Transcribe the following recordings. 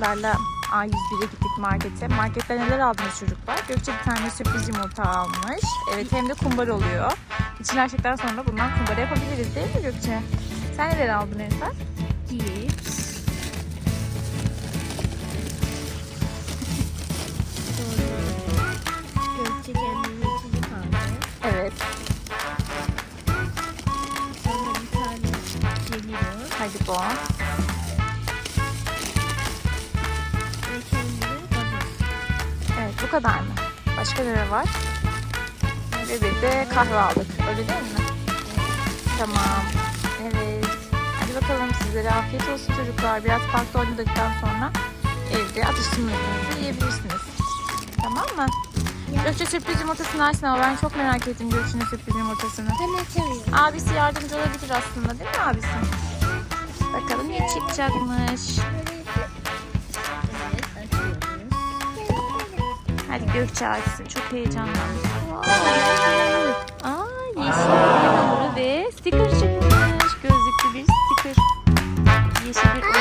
çocuklarla A101'e gittik markete. Markette neler aldınız çocuklar? Gökçe bir tane sürpriz yumurta almış. Evet hem de kumbar oluyor. İçini açtıktan sonra bundan kumbara yapabiliriz değil mi Gökçe? Sen neler aldın Ensar? Cips. Sonra Gökçe kendine içecek aldı. Evet. Sonra bir tane geliyor. Hadi bu. Bu kadar mı? Başka neler var? Ve bir de kahve aldık. Öyle değil mi? Tamam. Evet. Hadi bakalım sizlere afiyet olsun çocuklar. Biraz parkta oynadıktan sonra evde atıştırmalarınızı yiyebilirsiniz. Tamam mı? Gökçe sürpriz yumurtasını açsın ama ben çok merak ettim Gökçe'nin sürpriz yumurtasını. Ben açamıyorum. Abisi yardımcı olabilir aslında değil mi abisi? Bakalım ne çıkacakmış. Hadi Gökçe açsın. Çok heyecanlandım. Aa, yeşil oyun hamuru ve sticker çıkmış. Gözlüklü bir sticker. Yeşil bir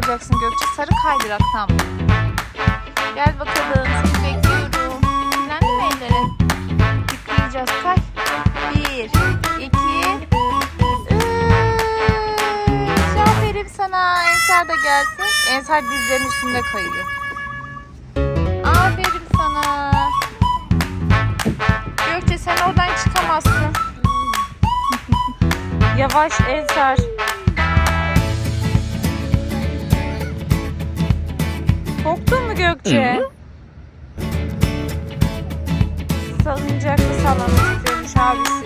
Kayacaksın Gökçe? Sarı kaydırak tamam. Gel bakalım seni bekliyorum. Dinlendi mi ellerin? Yıkayacağız kay. Bir, iki, üç. Aferin sana. Ensar da gelsin. Ensar dizlerinin üstünde kayıyor. Aferin sana. Gökçe sen oradan çıkamazsın. Yavaş Ensar. Gökçe? Salıncaklı sallamak istiyormuş abisi.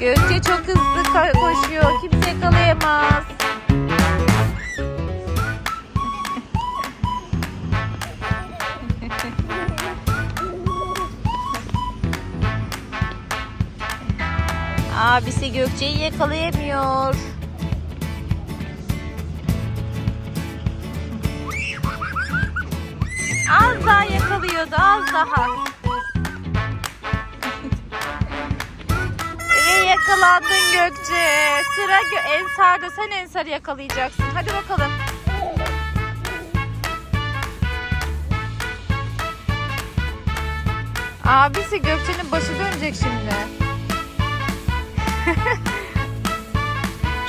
Gökçe çok hızlı koşuyor. Kimse yakalayamaz. Abisi Gökçe'yi yakalayamıyor. Az daha yakalıyordu, az daha. Yakalandın Gökçe. Sıra Gö Ensar'da. Sen Ensar'ı yakalayacaksın. Hadi bakalım. Abisi Gökçe'nin başı dönecek şimdi.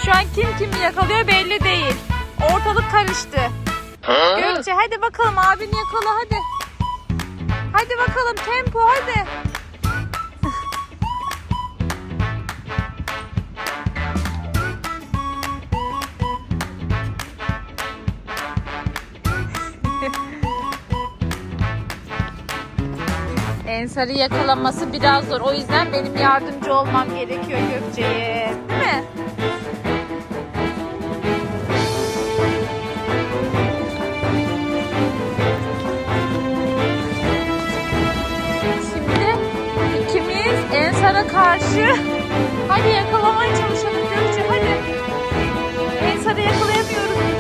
Şu an kim kimi yakalıyor belli değil. Ortalık karıştı. Gökçe hadi bakalım abini yakala hadi. Hadi bakalım tempo hadi. Ensar'ı yakalaması biraz zor. O yüzden benim yardımcı olmam gerekiyor Gökçe'ye. Değil mi? Şimdi ikimiz Ensar'a karşı hadi yakalamaya çalışalım Gökçe hadi. Ensar'ı yakalayalım.